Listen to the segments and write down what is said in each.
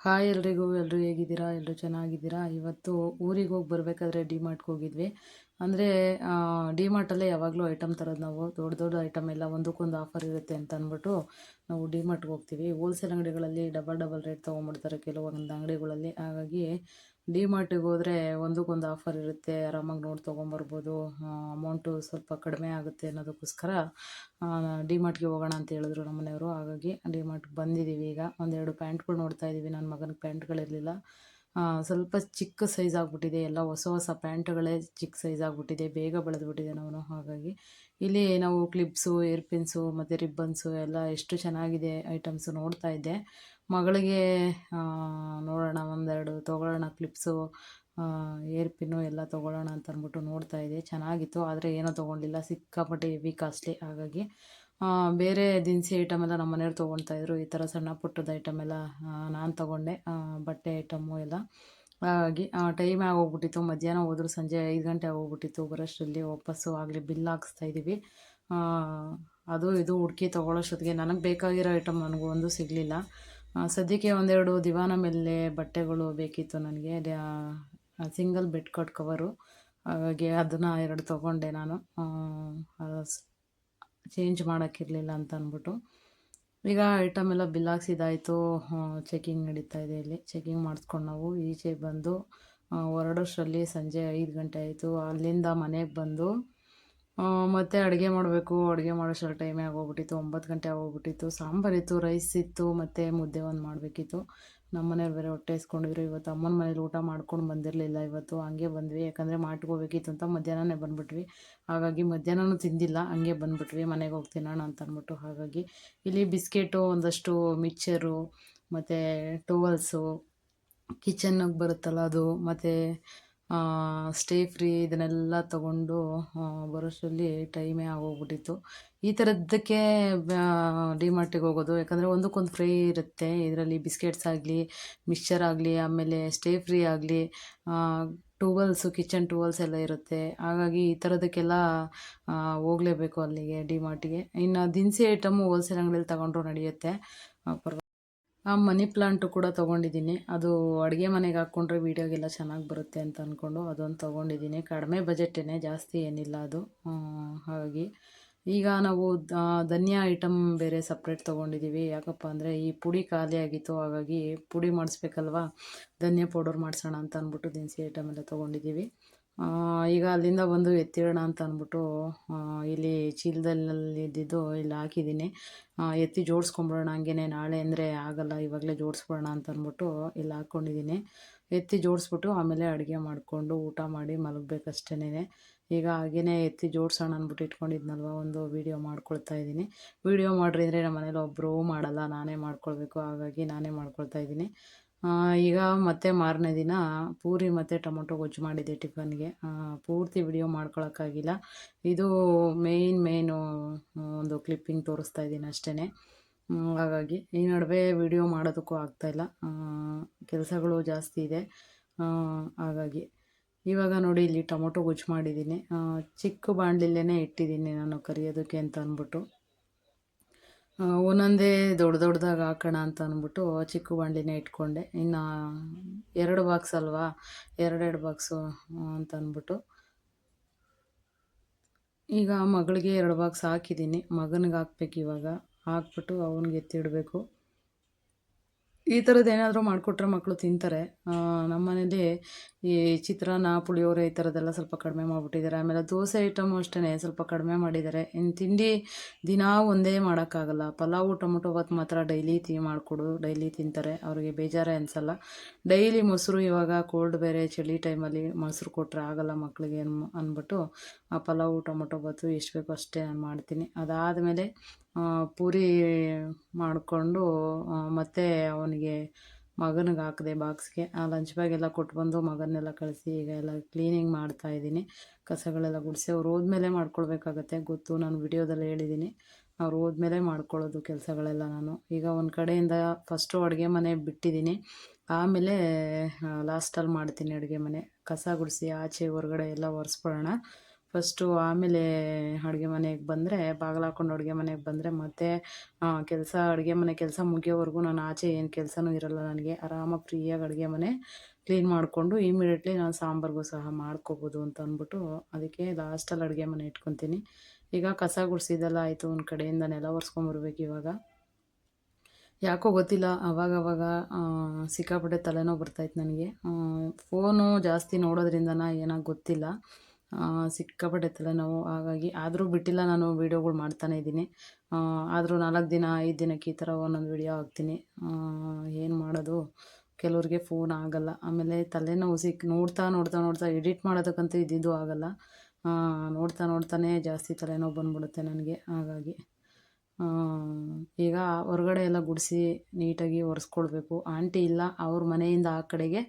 Hi ಎಲ್ರಿಗೂ ಎಲ್ಲರೂ ಹೇಗಿದ್ದೀರಾ? ಎಲ್ಲರೂ ಚೆನ್ನಾಗಿದ್ದೀರಾ? ಇವತ್ತು ಊರಿಗೆ ಹೋಗಿ ಬರಬೇಕಾದ್ರೆ ಡಿಮಾರ್ಟ್ಗೆ ಹೋಗಿದ್ವಿ. ಅಂದರೆ ಡಿಮಾರ್ಟಲ್ಲೇ ಯಾವಾಗಲೂ ಐಟಮ್ ತರೋದು ನಾವು. ದೊಡ್ಡ ದೊಡ್ಡ ಐಟಮ್ ಎಲ್ಲ ಒಂದಕ್ಕೊಂದು ಆಫರ್ ಇರುತ್ತೆ ಅಂತ ಅಂದ್ಬಿಟ್ಟು ನಾವು ಡಿಮಾರ್ಟ್ಗೆ ಹೋಗ್ತೀವಿ. ಹೋಲ್ಸೇಲ್ ಅಂಗಡಿಗಳಲ್ಲಿ ಡಬಲ್ ಡಬಲ್ ರೇಟ್ ತೊಗೊಂಬಿಡ್ತಾರೆ ಕೆಲವೊಂದು ಅಂಗಡಿಗಳಲ್ಲಿ. ಹಾಗಾಗಿ ಡಿಮಾರ್ಟಿಗೆ ಹೋದರೆ ಒಂದಕ್ಕೊಂದು ಆಫರ್ ಇರುತ್ತೆ, ಆರಾಮಾಗಿ ನೋಡಿ ತೊಗೊಂಬರ್ಬೋದು. ಅಮೌಂಟು ಸ್ವಲ್ಪ ಕಡಿಮೆ ಆಗುತ್ತೆ ಅನ್ನೋದಕ್ಕೋಸ್ಕರ ಡಿಮಾರ್ಟ್ಗೆ ಹೋಗೋಣ ಅಂತ ಹೇಳಿದ್ರು ನಮ್ಮ ಮನೆಯವರು. ಹಾಗಾಗಿ ಡಿಮಾರ್ಟ್ಗೆ ಬಂದಿದ್ದೀವಿ ಈಗ. ಒಂದೆರಡು ಪ್ಯಾಂಟ್ಗಳು ನೋಡ್ತಾ ಇದ್ದೀವಿ ನನ್ನ ಮಗನಿಗೆ ಪ್ಯಾಂಟ್ಗಳಿರಲಿಲ್ಲ ಸ್ವಲ್ಪ ಚಿಕ್ಕ ಸೈಜ್ ಆಗಿಬಿಟ್ಟಿದೆ. ಎಲ್ಲ ಹೊಸ ಹೊಸ ಪ್ಯಾಂಟ್ಗಳೇ ಚಿಕ್ಕ ಸೈಜ್ ಆಗಿಬಿಟ್ಟಿದೆ. ಬೇಗ ಬೆಳೆದ್ಬಿಟ್ಟಿದೆ ನಾವು ಹಾಗಾಗಿ. ಇಲ್ಲಿ ನಾವು ಕ್ಲಿಪ್ಸು ಏರ್ ಪಿನ್ಸು, ಮತ್ತು ರಿಬ್ಬನ್ಸು ಎಲ್ಲ ಎಷ್ಟು ಚೆನ್ನಾಗಿದೆ ಐಟಮ್ಸು ನೋಡ್ತಾ ಇದ್ದೆ. ಮಗಳಿಗೆ ನೋಡೋಣ, ಒಂದೆರಡು ತೊಗೊಳ್ಳೋಣ ಕ್ಲಿಪ್ಸು ಏರ್ ಪಿನ್ನು ಎಲ್ಲ ತೊಗೊಳ್ಳೋಣ ಅಂತ ಅಂದ್ಬಿಟ್ಟು ನೋಡ್ತಾ ಇದ್ದೆ. ಚೆನ್ನಾಗಿತ್ತು, ಆದರೆ ಏನೂ ತೊಗೊಂಡಿಲ್ಲ. ಸಿಕ್ಕಾಪಟ್ಟೆ ಹೆವಿ ಕಾಸ್ಟ್ಲಿ, ಹಾಗಾಗಿ. ಬೇರೆ ದಿನಸಿ ಐಟಮ್ ಎಲ್ಲ ನಮ್ಮ ಮನೆಯವ್ರು ತೊಗೊಳ್ತಾಯಿದ್ರು ಈ ಥರ ಸಣ್ಣ ಪುಟ್ಟದ ಐಟಮ್ ಎಲ್ಲ ನಾನು ತೊಗೊಂಡೆ. ಬಟ್ಟೆ ಐಟಮ್ಮು ಎಲ್ಲ. ಹಾಗಾಗಿ ಟೈಮ್ ಆಗೋಗ್ಬಿಟ್ಟಿತ್ತು. ಮಧ್ಯಾಹ್ನ ಹೋದ್ರು ಸಂಜೆ ಐದು ಗಂಟೆ ಆಗೋಗ್ಬಿಟ್ಟಿತ್ತು. ಬರೋಷ್ಟರಲ್ಲಿ ವಾಪಸ್ಸು ಆಗಲಿ ಬಿಲ್ ಹಾಕ್ಸ್ತಾ ಇದ್ದೀವಿ ಅದು ಇದು ಹುಡುಕಿ ತೊಗೊಳ್ಳೋಷ್ಟೊತ್ತಿಗೆ ನನಗೆ ಬೇಕಾಗಿರೋ ಐಟಮ್ ನನಗೂ ಒಂದು ಸಿಗಲಿಲ್ಲ. ಸದ್ಯಕ್ಕೆ ಒಂದೆರಡು ದಿವಾನ ಮೇಲೆ ಬಟ್ಟೆಗಳು ಬೇಕಿತ್ತು ನನಗೆ. ಸಿಂಗಲ್ ಬೆಡ್ ಕಟ್ ಕವರು ಹಾಗಾಗಿ ಅದನ್ನು ಎರಡು ತೊಗೊಂಡೆ ನಾನು. ಚೇಂಜ್ ಮಾಡೋಕ್ಕಿರಲಿಲ್ಲ ಅಂತ ಅಂದ್ಬಿಟ್ಟು. ಈಗ ಐಟಮ್ ಎಲ್ಲ ಬಿಲ್ ಹಾಕ್ಸಿದಾಯಿತು. ಚೆಕಿಂಗ್ ನಡೀತಾ ಇದೆ ಇಲ್ಲಿ. ಚೆಕಿಂಗ್ ಮಾಡಿಸ್ಕೊಂಡು ನಾವು. ಈಚೆ ಬಂದು ಹೊರಡೋಷ್ಟರಲ್ಲಿ ಸಂಜೆ ಐದು ಗಂಟೆ ಆಯಿತು. ಅಲ್ಲಿಂದ ಮನೆಗೆ ಬಂದು ಮತ್ತು ಅಡುಗೆ ಮಾಡಬೇಕು. ಅಡುಗೆ ಮಾಡೋಷ್ಟರಲ್ಲಿ ಟೈಮೇ ಆಗೋಗ್ಬಿಟ್ಟಿತ್ತು. ಒಂಬತ್ತು ಗಂಟೆ ಆಗೋಗ್ಬಿಟ್ಟಿತ್ತು. ಸಾಂಬಾರಿತ್ತು ರೈಸ್ ಇತ್ತು, ಮತ್ತು ಮುದ್ದೆ ಒಂದು ಮಾಡಬೇಕಿತ್ತು. ನಮ್ಮ ಮನೆಯವ್ರು ಬೇರೆ ಹೊಟ್ಟೆ ಇಸ್ಕೊಂಡಿದ್ರು ಇವತ್ತು ಅಮ್ಮನ ಮನೇಲಿ ಊಟ ಮಾಡ್ಕೊಂಡು ಬಂದಿರಲಿಲ್ಲ ಇವತ್ತು, ಹಂಗೆ ಬಂದ್ವಿ. ಯಾಕಂದರೆ ಮಾಡ್ಕೋಬೇಕಿತ್ತು ಅಂತ ಮಧ್ಯಾಹ್ನನೇ ಬಂದುಬಿಟ್ವಿ. ಹಾಗಾಗಿ ಮಧ್ಯಾಹ್ನನೂ ತಿಂದಿಲ್ಲ, ಹಂಗೆ ಬಂದುಬಿಟ್ವಿ. ಮನೆಗೆ ಹೋಗಿ ತಿನ್ನೋಣ ಅಂತ ಅಂದ್ಬಿಟ್ಟು ಹಾಗಾಗಿ ಇಲ್ಲಿ ಬಿಸ್ಕೆಟು, ಒಂದಷ್ಟು ಮಿಕ್ಚರು ಮತ್ತು ಟೋವಲ್ಸು ಕಿಚನ್ನಿಗೆ ಬರುತ್ತಲ್ಲ ಅದು, ಮತ್ತು ಸ್ಟೇ ಫ್ರೀ ಇದನ್ನೆಲ್ಲ ತಗೊಂಡು ಬರೋಷ್ಟರಲ್ಲಿ ಟೈಮೇ ಆಗೋಗ್ಬಿಟ್ಟಿತ್ತು. ಈ ಥರದ್ದಕ್ಕೆ ಡಿಮಾರ್ಟಿಗೆ ಹೋಗೋದು, ಯಾಕಂದರೆ ಒಂದಕ್ಕೊಂದು ಫ್ರೀ ಇರುತ್ತೆ. ಇದರಲ್ಲಿ ಬಿಸ್ಕೆಟ್ಸ್ ಆಗಲಿ ಮಿಕ್ಸ್ಚರ್ ಆಗಲಿ, ಆಮೇಲೆ ಸ್ಟೇ ಫ್ರೀ ಆಗಲಿ ಟೂವಲ್ಸು ಕಿಚನ್ ಟೂವಲ್ಸ್ ಎಲ್ಲ ಇರುತ್ತೆ. ಹಾಗಾಗಿ ಈ ಥರದಕ್ಕೆಲ್ಲ ಹೋಗಲೇಬೇಕು ಅಲ್ಲಿಗೆ ಡಿಮಾರ್ಟಿಗೆ ಇನ್ನು ದಿನಸಿ ಐಟಮು ಹೋಲ್ಸೇಲ್ ಅಂಗಡಿಯಲ್ಲಿ ತಗೊಂಡ್ರು ನಡೆಯುತ್ತೆ. ಪರವಾಗಿಲ್ಲ ಆ ಮನಿ ಪ್ಲಾಂಟು ಕೂಡ ತೊಗೊಂಡಿದ್ದೀನಿ. ಅದು ಅಡುಗೆ ಮನೆಗೆ ಹಾಕ್ಕೊಂಡ್ರೆ ವೀಡಿಯೋಗೆಲ್ಲ ಚೆನ್ನಾಗಿ ಬರುತ್ತೆ ಅಂತ ಅಂದ್ಕೊಂಡು ಅದೊಂದು ತೊಗೊಂಡಿದ್ದೀನಿ. ಕಡಿಮೆ ಬಜೆಟೇ ಜಾಸ್ತಿ ಏನಿಲ್ಲ ಅದು. ಹಾಗಾಗಿ ಈಗ ನಾವು ಧನಿಯಾ ಐಟಮ್ ಬೇರೆ ಸಪ್ರೇಟ್ ತೊಗೊಂಡಿದ್ದೀವಿ ಯಾಕಪ್ಪ ಅಂದರೆ ಈ ಪುಡಿ ಖಾಲಿ ಆಗಿತ್ತು, ಹಾಗಾಗಿ ಪುಡಿ ಮಾಡಿಸ್ಬೇಕಲ್ವಾ? ಧನಿಯಾ ಪೌಡರ್ ಮಾಡಿಸೋಣ ಅಂತ ಅಂದ್ಬಿಟ್ಟು ದಿನಸಿ ಐಟಮ್ ಎಲ್ಲ ತೊಗೊಂಡಿದ್ದೀವಿ ಈಗ ಅಲ್ಲಿಂದ ಬಂದು ಎತ್ತಿಡೋಣ ಅಂತ ಅಂದ್ಬಿಟ್ಟು ಇಲ್ಲಿ ಚೀಲದಲ್ಲಿ ಇದ್ದಿದ್ದು ಇಲ್ಲಿ ಹಾಕಿದ್ದೀನಿ. ಎತ್ತಿ ಜೋಡಿಸ್ಕೊಂಬಿಡೋಣ, ಹಂಗೇನೆ ನಾಳೆ ಅಂದರೆ ಆಗಲ್ಲ, ಇವಾಗಲೇ ಜೋಡಿಸ್ಬಿಡೋಣ ಅಂತ ಅಂದ್ಬಿಟ್ಟು ಇಲ್ಲಿ ಹಾಕ್ಕೊಂಡಿದ್ದೀನಿ. ಎತ್ತಿ ಜೋಡಿಸ್ಬಿಟ್ಟು ಆಮೇಲೆ ಅಡುಗೆ ಮಾಡಿಕೊಂಡು ಊಟ ಮಾಡಿ ಮಲಗಬೇಕಷ್ಟೇನೆ. ಈಗ ಹಾಗೇ ಎತ್ತಿ ಜೋಡಿಸೋಣ ಅಂದ್ಬಿಟ್ಟು ಇಟ್ಕೊಂಡಿದ್ನಲ್ವ, ಒಂದು ವೀಡಿಯೋ ಮಾಡ್ಕೊಳ್ತಾ ಇದ್ದೀನಿ. ವೀಡಿಯೋ ಮಾಡಿರಿ ಅಂದರೆ ನಮ್ಮ ಮನೇಲಿ ಒಬ್ಬರು ಮಾಡಲ್ಲ, ನಾನೇ ಮಾಡ್ಕೊಳ್ಬೇಕು, ಹಾಗಾಗಿ ನಾನೇ ಮಾಡ್ಕೊಳ್ತಾ ಇದ್ದೀನಿ. ಈಗ ಮತ್ತೆ ಮಾರನೇ ದಿನ ಪೂರಿ ಮತ್ತು ಟೊಮೊಟೊ ಗೊಜ್ಜು ಮಾಡಿದ್ದೆ ಟಿಫನ್ಗೆ. ಪೂರ್ತಿ ವಿಡಿಯೋ ಮಾಡ್ಕೊಳಕ್ಕಾಗಿಲ್ಲ. ಇದು ಮೇಯ್ನ್ ಮೇಯ್ನು ಒಂದು ಕ್ಲಿಪ್ಪಿಂಗ್ ತೋರಿಸ್ತಾ ಇದ್ದೀನಿ ಅಷ್ಟೇ ಹಾಗಾಗಿ ಈ ನಡುವೆ ವಿಡಿಯೋ ಮಾಡೋದಕ್ಕೂ ಆಗ್ತಾಯಿಲ್ಲ ಕೆಲಸಗಳು ಜಾಸ್ತಿ ಇದೆ. ಹಾಗಾಗಿ ಇವಾಗ ನೋಡಿ ಇಲ್ಲಿ ಟೊಮೊಟೊ ಗೊಜ್ಜು ಮಾಡಿದ್ದೀನಿ. ಚಿಕ್ಕ ಬಾಣಲಿಲ್ಲೇ ಇಟ್ಟಿದ್ದೀನಿ ನಾನು ಕರಿಯೋದಕ್ಕೆ ಅಂತ ಅಂದ್ಬಿಟ್ಟು. ಒಂದೊಂದೇ ದೊಡ್ಡ ದೊಡ್ಡದಾಗಿ ಹಾಕೋಣ ಅಂತ ಅಂದ್ಬಿಟ್ಟು ಚಿಕ್ಕ ಬಾಣಲಿನೇ ಇಟ್ಕೊಂಡೆ. ಇನ್ನು ಎರಡು ಬಾಕ್ಸ್ ಅಲ್ವಾ? ಎರಡೆರಡು ಬಾಕ್ಸು ಅಂತ ಅಂದ್ಬಿಟ್ಟು. ಈಗ ಮಗಳಿಗೆ ಎರಡು ಬಾಕ್ಸ್ ಹಾಕಿದ್ದೀನಿ. ಮಗನಿಗೆ ಹಾಕ್ಬೇಕು ಇವಾಗ. ಹಾಕ್ಬಿಟ್ಟು ಅವನಿಗೆ ಎತ್ತಿಡಬೇಕು. ಈ ಥರದ್ದು ಏನಾದರೂ ಮಾಡಿಕೊಟ್ರೆ ಮಕ್ಕಳು ತಿಂತಾರೆ. ನಮ್ಮ ಮನೇಲಿ ಈ ಚಿತ್ರಾನ್ನ ಪುಳಿಯೋರೆ ಈ ಥರದ್ದೆಲ್ಲ ಸ್ವಲ್ಪ ಕಡಿಮೆ ಮಾಡಿಬಿಟ್ಟಿದ್ದಾರೆ. ಆಮೇಲೆ ದೋಸೆ ಐಟಮು ಅಷ್ಟೇ ಸ್ವಲ್ಪ ಕಡಿಮೆ ಮಾಡಿದ್ದಾರೆ. ಇನ್ನು ತಿಂಡಿ ದಿನ ಒಂದೇ ಮಾಡೋಕ್ಕಾಗಲ್ಲ. ಪಲಾವು, ಟೊಮೊಟೊ ಬಾತ್ ಮಾತ್ರ ಡೈಲಿ ತಿ ಮಾಡಿಕೊಡು ಡೈಲಿ ತಿಂತಾರೆ. ಅವರಿಗೆ ಬೇಜಾರೇ ಅನಿಸಲ್ಲ. ಡೈಲಿ ಮೊಸರು ಇವಾಗ ಕೋಲ್ಡ್ ಬೇರೆ ಚಳಿ ಟೈಮಲ್ಲಿ ಮೊಸರು ಕೊಟ್ಟರೆ ಆಗಲ್ಲ ಮಕ್ಕಳಿಗೆ ಅಂದ್ಬಿಟ್ಟು ಆ ಪಲಾವು, ಟೊಮೊಟೊ ಬಾತು ಎಷ್ಟು ಬೇಕೋ ಅಷ್ಟೇ ನಾನು ಮಾಡ್ತೀನಿ. ಅದಾದಮೇಲೆ ಪೂರಿ ಮಾಡಿಕೊಂಡು ಮತ್ತೆ ಅವನಿಗೆ ಮಗನಿಗೆ ಹಾಕಿದೆ ಬಾಕ್ಸ್ಗೆ. ಆ ಲಂಚ್ ಬ್ಯಾಗೆಲ್ಲ ಕೊಟ್ಟು ಬಂದು ಮಗನ್ನೆಲ್ಲ ಕಳಿಸಿ ಈಗ ಎಲ್ಲ ಕ್ಲೀನಿಂಗ್ ಮಾಡ್ತಾಯಿದ್ದೀನಿ ಕಸಗಳೆಲ್ಲ ಗುಡಿಸಿ ಅವ್ರು ಹೋದ್ಮೇಲೆ ಮಾಡ್ಕೊಳ್ಬೇಕಾಗತ್ತೆ. ಗೊತ್ತು, ನಾನು ವಿಡಿಯೋದಲ್ಲಿ ಹೇಳಿದ್ದೀನಿ. ಅವ್ರು ಹೋದ್ಮೇಲೆ ಮಾಡ್ಕೊಳ್ಳೋದು ಕೆಲಸಗಳೆಲ್ಲ ನಾನು. ಈಗ ಒಂದು ಕಡೆಯಿಂದ ಫಸ್ಟು ಅಡುಗೆ ಮನೆ ಬಿಟ್ಟಿದ್ದೀನಿ. ಆಮೇಲೆ ಲಾಸ್ಟಲ್ಲಿ ಮಾಡ್ತೀನಿ ಅಡುಗೆ ಮನೆ. ಕಸ ಗುಡಿಸಿ ಆಚೆ ಹೊರಗಡೆ ಎಲ್ಲ ಒರೆಸ್ಬಿಡೋಣ. ಫಸ್ಟು ಆಮೇಲೆ ಅಡುಗೆ ಮನೆಗೆ ಬಂದರೆ ಹಾಕ್ಕೊಂಡು ಅಡುಗೆ ಮನೆಗೆ ಬಂದರೆ ಮತ್ತೆ ಕೆಲಸ, ಅಡುಗೆ ಮನೆ ಕೆಲಸ ಮುಗಿಯೋವರೆಗೂ ನಾನು ಆಚೆ ಏನು ಕೆಲಸನೂ ಇರಲ್ಲ ನನಗೆ. ಆರಾಮಾಗಿ ಫ್ರೀಯಾಗಿ ಅಡುಗೆ ಮನೆ ಕ್ಲೀನ್ ಮಾಡಿಕೊಂಡು ಇಮಿಡಿಯೇಟ್ಲಿ ನಾನು ಸಾಂಬಾರಿಗೂ ಸಹ ಮಾಡ್ಕೋಬೋದು ಅಂತ ಅಂದ್ಬಿಟ್ಟು ಅದಕ್ಕೆ ಲಾಸ್ಟಲ್ಲಿ ಅಡುಗೆ ಮನೆ ಇಟ್ಕೊತೀನಿ. ಈಗ ಕಸ ಗುಡಿಸಿದೆಲ್ಲ ಆಯಿತು, ಒಂದು ಕಡೆಯಿಂದ ನೆಲ ಒರೆಸ್ಕೊಂಬರ್ಬೇಕು ಇವಾಗ. ಯಾಕೋ ಗೊತ್ತಿಲ್ಲ, ಅವಾಗವಾಗ ಸಿಕ್ಕಾಪಟ್ಟೆ ತಲೆನೋವು ಬರ್ತಾಯಿತ್ತು ನನಗೆ. ಫೋನು ಜಾಸ್ತಿ ನೋಡೋದ್ರಿಂದನ ಏನೋ ಗೊತ್ತಿಲ್ಲ. ಸಿಕ್ಕಾಪಟ್ಟೆ ತಲೆನೋವು ಹಾಗಾಗಿ ಆದರೂ ಬಿಟ್ಟಿಲ್ಲ ನಾನು ವೀಡಿಯೋಗಳು ಮಾಡ್ತಾನೆ ಇದ್ದೀನಿ. ಆದರೂ ನಾಲ್ಕು ದಿನ, ಐದು ದಿನಕ್ಕೆ ಈ ಥರ ಒಂದೊಂದು ವೀಡಿಯೋ ಹಾಕ್ತೀನಿ. ಏನು ಮಾಡೋದು? ಕೆಲವ್ರಿಗೆ ಫೋನ್ ಆಗಲ್ಲ. ಆಮೇಲೆ ತಲೆನೋವು ಸಿಕ್ ನೋಡ್ತಾ ನೋಡ್ತಾ ನೋಡ್ತಾ ಎಡಿಟ್ ಮಾಡೋದಕ್ಕಂತೂ ಇದ್ದಿದ್ದು ಆಗಲ್ಲ. ನೋಡ್ತಾ ನೋಡ್ತಾನೆ ಜಾಸ್ತಿ ತಲೆನೋವು ಬಂದ್ಬಿಡುತ್ತೆ ನನಗೆ. ಹಾಗಾಗಿ ಈಗ ಹೊರಗಡೆ ಎಲ್ಲ ಗುಡಿಸಿ ನೀಟಾಗಿ ಒರೆಸ್ಕೊಳ್ಬೇಕು. ಆಂಟಿ ಇಲ್ಲ, ಅವ್ರ ಮನೆಯಿಂದ ಆ ಕಡೆಗೆ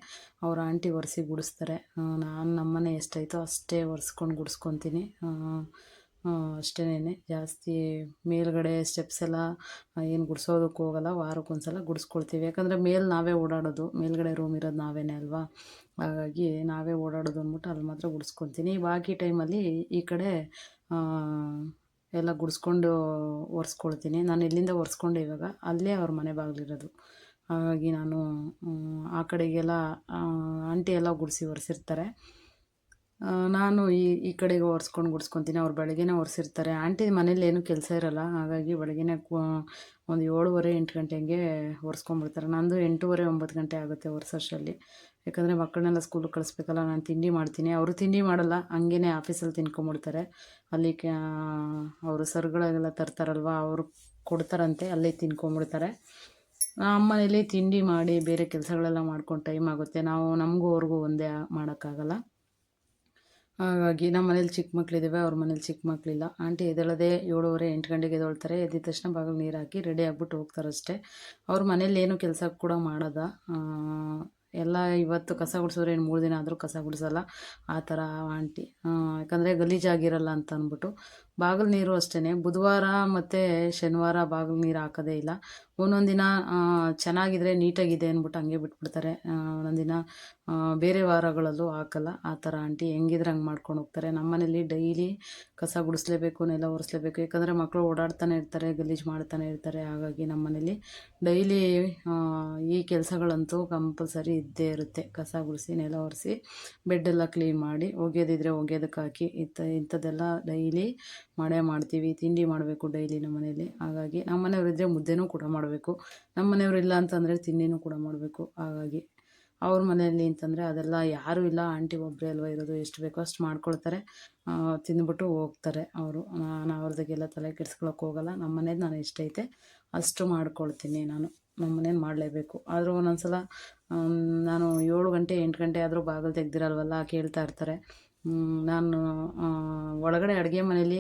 ಅವ್ರ ಆಂಟಿ ಒರೆಸಿ ಗುಡಿಸ್ತಾರೆ. ನಾನು ನಮ್ಮನೆ ಎಷ್ಟಾಯ್ತೋ ಅಷ್ಟೇ ಒರೆಸ್ಕೊಂಡು ಗುಡಿಸ್ಕೊತೀನಿ. ಅಷ್ಟೇನೆ ಜಾಸ್ತಿ ಮೇಲ್ಗಡೆ ಸ್ಟೆಪ್ಸ್ ಎಲ್ಲ ಏನು ಗುಡಿಸೋದಕ್ಕೆ ಹೋಗಲ್ಲ ವಾರಕ್ಕೊಂದು ಸಲ ಗುಡಿಸ್ಕೊಳ್ತೀವಿ. ಯಾಕಂದರೆ ಮೇಲೆ ನಾವೇ ಓಡಾಡೋದು, ಮೇಲ್ಗಡೆ ರೂಮ್ ಇರೋದು ನಾವೇನೆ ಅಲ್ವಾ? ಹಾಗಾಗಿ ನಾವೇ ಓಡಾಡೋದು ಅಂದ್ಬಿಟ್ಟು ಅಲ್ಲಿ ಮಾತ್ರ ಗುಡಿಸ್ಕೊತೀನಿ. ಬಾಕಿ ಟೈಮಲ್ಲಿ ಈ ಕಡೆ ಎಲ್ಲ ಗುಡಿಸ್ಕೊಂಡು ಒರೆಸ್ಕೊಳ್ತೀನಿ. ನಾನು ಇಲ್ಲಿಂದ ಒರೆಸ್ಕೊಂಡೆ ಇವಾಗ. ಅಲ್ಲೇ ಅವ್ರ ಮನೆ ಬಾಗಿಲಿರೋದು. ಹಾಗಾಗಿ ನಾನು ಆ ಕಡೆಗೆಲ್ಲ ಆಂಟಿ ಎಲ್ಲ ಗುಡಿಸಿ ಒರೆಸಿರ್ತಾರೆ. ನಾನು ಈ ಈ ಕಡೆಗೆ ಒರೆಸ್ಕೊಂಡು ಗುಡಿಸ್ಕೊತೀನಿ. ಅವ್ರು ಬೆಳಗ್ಗೆ ಒರೆಸಿರ್ತಾರೆ. ಆಂಟಿ ಮನೇಲಿ ಏನೂ ಕೆಲಸ ಇರೋಲ್ಲ. ಹಾಗಾಗಿ ಬೆಳಗ್ಗೆನೇ ಒಂದು ಏಳುವರೆ ಎಂಟು ಗಂಟೆ ಹಂಗೆ ಒರೆಸ್ಕೊಂಡ್ಬಿಡ್ತಾರೆ. ನಂದು ಎಂಟೂವರೆ, ಒಂಬತ್ತು ಗಂಟೆ ಆಗುತ್ತೆ ಒರೆಸೋಷ್ಟರಲ್ಲಿ. ಯಾಕಂದರೆ ಮಕ್ಕಳನ್ನೆಲ್ಲ ಸ್ಕೂಲಿಗೆ ಕಳಿಸ್ಬೇಕಲ್ಲ, ನಾನು ತಿಂಡಿ ಮಾಡ್ತೀನಿ. ಅವರು ತಿಂಡಿ ಮಾಡಲ್ಲ ಹಂಗೇ ಆಫೀಸಲ್ಲಿ ತಿನ್ಕೊಂಬಿಡ್ತಾರೆ ಅಲ್ಲಿ ಕ್ಯಾ, ಅವರು ಸರ್ಗಳೆಲ್ಲ ತರ್ತಾರಲ್ವ, ಅವರು ಕೊಡ್ತಾರಂತೆ, ಅಲ್ಲೇ ತಿನ್ಕೊಂಬಿಡ್ತಾರೆ ಅಮ್ಮನೇಲಿ ತಿಂಡಿ ಮಾಡಿ ಬೇರೆ ಕೆಲಸಗಳೆಲ್ಲ ಮಾಡ್ಕೊಂಡು ಟೈಮ್ ಆಗುತ್ತೆ. ನಾವು, ನಮಗೂ ಅವ್ರಿಗೂ ಒಂದೇ ಮಾಡೋಕ್ಕಾಗಲ್ಲ. ಹಾಗಾಗಿ ನಮ್ಮ ಮನೇಲಿ ಚಿಕ್ಕ ಮಕ್ಕಳಿದ್ದಾವೆ ಅವ್ರ ಮನೇಲಿ ಚಿಕ್ಕ ಮಕ್ಕಳಿಲ್ಲ ಆಂಟಿ ಎದ್ದೇಳೋದೇ ಏಳುವರೆ, ಎಂಟು ಗಂಟೆಗೆ ಎದ್ದೇಳ್ತಾರೆ. ಎದ್ದಿದ ತಕ್ಷಣ ಬಾಗಿಲು ನೀರು ಹಾಕಿ ರೆಡಿ ಆಗಿಬಿಟ್ಟು ಹೋಗ್ತಾರಷ್ಟೇ. ಅವ್ರ ಮನೇಲಿ ಏನು ಕೆಲಸ ಕೂಡ ಮಾಡೋದ. ಎಲ್ಲ ಇವತ್ತು ಕಸ ಗುಡಿಸಿದ್ರೆ ಏನು ಮೂರು ದಿನ ಆದರೂ ಕಸ ಗುಡಿಸಲ್ಲ. ಆ ಥರ ಆಂಟಿ. ಯಾಕಂದರೆ ಗಲೀಜಾಗಿರಲ್ಲ ಅಂತ ಅಂದ್ಬಿಟ್ಟು ಬಾಗಿಲು ನೀರು ಅಷ್ಟೇ ಬುಧವಾರ ಮತ್ತು ಶನಿವಾರ ಬಾಗಿಲು ನೀರು ಹಾಕೋದೇ ಇಲ್ಲ. ಒಂದೊಂದು ದಿನ ಚೆನ್ನಾಗಿದ್ರೆ ನೀಟಾಗಿದೆ ಅಂದ್ಬಿಟ್ಟು ಹಂಗೆ ಬಿಟ್ಬಿಡ್ತಾರೆ. ಒಂದೊಂದು ದಿನ ಬೇರೆ ವಾರಗಳಲ್ಲೂ ಹಾಕಲ್ಲ. ಆ ಥರ ಆಂಟಿ ಹೆಂಗಿದ್ರೆ ಹಂಗೆ ಮಾಡ್ಕೊಂಡು ಹೋಗ್ತಾರೆ. ನಮ್ಮ ಮನೇಲಿ ಡೈಲಿ ಕಸ ಗುಡಿಸ್ಲೇಬೇಕು, ನೆಲ ಒರೆಸ್ಲೇಬೇಕು. ಯಾಕಂದರೆ ಮಕ್ಕಳು ಓಡಾಡ್ತಾನೆ ಇರ್ತಾರೆ, ಗಲೀಜು ಮಾಡ್ತಾನೆ ಇರ್ತಾರೆ. ಹಾಗಾಗಿ ನಮ್ಮ ಮನೇಲಿ ಡೈಲಿ ಈ ಕೆಲಸಗಳಂತೂ ಕಂಪಲ್ಸರಿ ಇದ್ದೇ ಇರುತ್ತೆ. ಕಸ ಗುಡಿಸಿ, ನೆಲ ಒರೆಸಿ, ಬೆಡ್ಡೆಲ್ಲ ಕ್ಲೀನ್ ಮಾಡಿ ಒಗೆಯೋದಿದ್ರೆ ಒಗೆಯೋದಕ್ಕೆ ಹಾಕಿ ಇಂಥ ಇಂಥದ್ದೆಲ್ಲ ಡೈಲಿ ಮಾಡೇ ಮಾಡ್ತೀವಿ, ತಿಂಡಿ ಮಾಡಬೇಕು ಡೈಲಿ ನಮ್ಮ ಮನೇಲಿ. ಹಾಗಾಗಿ ನಮ್ಮ ಮನೆಯವರಿದ್ದರೆ ಮುದ್ದೆನೂ ಕೂಡ ಮಾಡಬೇಕು. ನಮ್ಮ ಮನೆಯವರಿಲ್ಲ ಅಂತಂದರೆ ತಿಂಡಿನೂ ಕೂಡ ಮಾಡಬೇಕು. ಹಾಗಾಗಿ ಅವ್ರ ಮನೆಯಲ್ಲಿ ಅಂತಂದರೆ ಅದೆಲ್ಲ ಯಾರೂ ಇಲ್ಲ. ಆಂಟಿ ಒಬ್ಬರೇ ಅಲ್ವ ಇರೋದು, ಎಷ್ಟು ಬೇಕೋ ಅಷ್ಟು ಮಾಡ್ಕೊಳ್ತಾರೆ. ತಿಂದ್ಬಿಟ್ಟು ಹೋಗ್ತಾರೆ ಅವರು. ನಾನು ಅವ್ರದ್ದಕ್ಕೆಲ್ಲ ತಲೆ ಕೆಡ್ಸ್ಕೊಳಕ್ಕೆ ಹೋಗಲ್ಲ. ನಮ್ಮ ಮನೇದು ನಾನು ಎಷ್ಟೈತೆ ಅಷ್ಟು ಮಾಡ್ಕೊಳ್ತೀನಿ ನಾನು. ನಮ್ಮ ಮನೇಲಿ ಮಾಡಲೇಬೇಕು. ಆದರೂ ಒಂದೊಂದು ಸಲ ನಾನು ಏಳು ಗಂಟೆ, ಎಂಟು ಗಂಟೆ ಆದರೂ ಬಾಗಿಲು ತೆಗ್ದಿರಲ್ವಲ್ಲ, ಕೇಳ್ತಾ ಇರ್ತಾರೆ. ನಾನು ಒಳಗಡೆ ಅಡುಗೆ ಮನೇಲಿ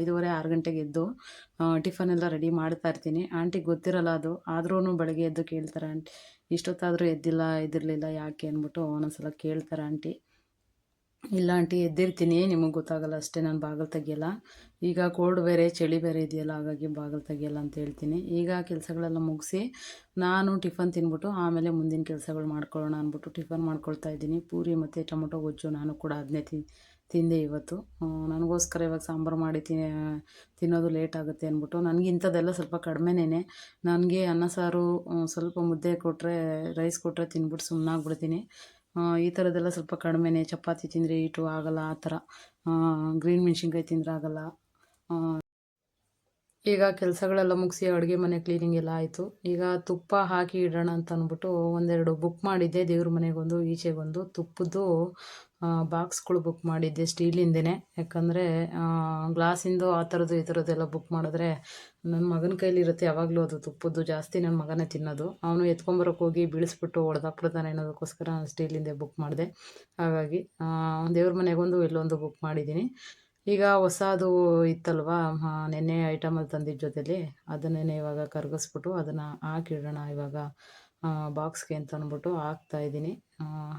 ಐದುವರೆ, ಆರು ಗಂಟೆಗೆ ಎದ್ದು ಟಿಫನ್ ಎಲ್ಲ ರೆಡಿ ಮಾಡ್ತಾ ಇರ್ತೀನಿ. ಆಂಟಿಗೆ ಗೊತ್ತಿರಲ್ಲ ಅದು. ಆದ್ರೂ ಬೆಳಗ್ಗೆ ಎದ್ದು ಕೇಳ್ತಾರೆ, ಆಂಟಿ, ಇಷ್ಟೊತ್ತಾದರೂ ಎದ್ದಿಲ್ಲ ಎದ್ದಿರಲಿಲ್ಲ ಯಾಕೆ? ಅಂದ್ಬಿಟ್ಟು ಒಂದೊಂದು ಕೇಳ್ತಾರೆ ಆಂಟಿ. ಇಲ್ಲ ಆಂಟಿ, ಎದ್ದಿರ್ತೀನಿ. ನಿಮಗೆ ಗೊತ್ತಾಗಲ್ಲ ಅಷ್ಟೇ, ನಾನು ಬಾಗಿಲು ತೆಗಿಯಲ್ಲ. ಈಗ ಕೋಲ್ಡ್ ಬೇರೆ, ಚಳಿ ಬೇರೆ ಇದೆಯಲ್ಲ, ಹಾಗಾಗಿ ಬಾಗಿಲು ತೆಗಿಯಲ್ಲ ಅಂತ ಹೇಳ್ತೀನಿ. ಈಗ ಕೆಲಸಗಳೆಲ್ಲ ಮುಗಿಸಿ ನಾನು ಟಿಫನ್ ತಿನ್ಬಿಟ್ಟು ಆಮೇಲೆ ಮುಂದಿನ ಕೆಲಸಗಳು ಮಾಡ್ಕೊಳ್ಳೋಣ ಅಂದ್ಬಿಟ್ಟು ಟಿಫನ್ ಮಾಡ್ಕೊಳ್ತಾ ಇದ್ದೀನಿ. ಪೂರಿ ಮತ್ತು ಟೊಮೊಟೊ ಗೊಜ್ಜು ನಾನು ಕೂಡ ಅದನ್ನೇ ತಿಂದೆ ಇವತ್ತು. ನನಗೋಸ್ಕರ ಇವಾಗ ಸಾಂಬಾರು ಮಾಡಿ ತಿನ್ನೋದು ಲೇಟ್ ಆಗುತ್ತೆ ಅಂದ್ಬಿಟ್ಟು ನನಗೆ ಇಂಥದ್ದೆಲ್ಲ ಸ್ವಲ್ಪ ಕಡಿಮೆನೇ ನನಗೆ ಅನ್ನ ಸಾರು ಸ್ವಲ್ಪ ಮುದ್ದೆ ಕೊಟ್ಟರೆ ರೈಸ್ ಕೊಟ್ಟರೆ ತಿನ್ಬಿಟ್ಟು ಸುಮ್ಮನಾಗ್ಬಿಡ್ತೀನಿ ಈ ಥರದ್ದೆಲ್ಲ ಸ್ವಲ್ಪ ಕಡಿಮೆನೇ, ಚಪಾತಿ ತಿಂದರೆ ಈಟು ಆಗಲ್ಲ, ಆ ಥರ. ಗ್ರೀನ್ ಮೆಣಸಿನ್ಕಾಯಿ ತಿಂದರೆ ಆಗಲ್ಲ. ಈಗ ಕೆಲಸಗಳೆಲ್ಲ ಮುಗಿಸಿ ಅಡುಗೆ ಮನೆ ಕ್ಲೀನಿಂಗ್ ಎಲ್ಲ ಆಯಿತು. ಈಗ ತುಪ್ಪ ಹಾಕಿ ಇಡೋಣ ಅಂತ ಅಂದ್ಬಿಟ್ಟು ಒಂದೆರಡು ಬುಕ್ ಮಾಡಿದ್ದೆ. ದೇವ್ರ ಮನೆಗೊಂದು, ಈಚೆಗೊಂದು ತುಪ್ಪದ್ದು. ಬಾಕ್ಸ್ಗಳು ಬುಕ್ ಮಾಡಿದ್ದೆ ಸ್ಟೀಲಿಂದೇ ಯಾಕಂದರೆ ಗ್ಲಾಸಿಂದು ಆ ಥರದ್ದು ಈ ಥರದ್ದೆಲ್ಲ ಬುಕ್ ಮಾಡಿದ್ರೆ ನನ್ನ ಮಗನ ಕೈಲಿರುತ್ತೆ, ಯಾವಾಗಲೂ ಅದು ತುಪ್ಪದ್ದು ಜಾಸ್ತಿ ನನ್ನ ಮಗನೇ ತಿನ್ನೋದು. ಅವನು ಎತ್ಕೊಂಬರೋಕೆ ಹೋಗಿ ಬೀಳಿಸ್ಬಿಟ್ಟು ಹೊಡೆದಾಕ್ಬಿಡ್ತಾನೆ ಅನ್ನೋದಕ್ಕೋಸ್ಕರ ನಾನು ಸ್ಟೀಲಿಂದೇ ಬುಕ್ ಮಾಡಿದೆ. ಹಾಗಾಗಿ ದೇವ್ರ ಮನೆಗೊಂದು ಎಲ್ಲೊಂದು ಬುಕ್ ಮಾಡಿದ್ದೀನಿ. ಈಗ ಹೊಸದು ಇತ್ತಲ್ವಾ? ನೆನ್ನೆ ಐಟಮಲ್ಲಿ ತಂದಿದ್ದ ಜೊತೆಲಿ ಅದನ್ನೇ ಇವಾಗ ಕರಗಿಸ್ಬಿಟ್ಟು ಅದನ್ನು ಹಾಕಿಡೋಣ ಇವಾಗ. ಬಾಕ್ಸ್ಗೆ ಅಂತ ಅಂದ್ಬಿಟ್ಟು ಹಾಕ್ತಾಯಿದ್ದೀನಿ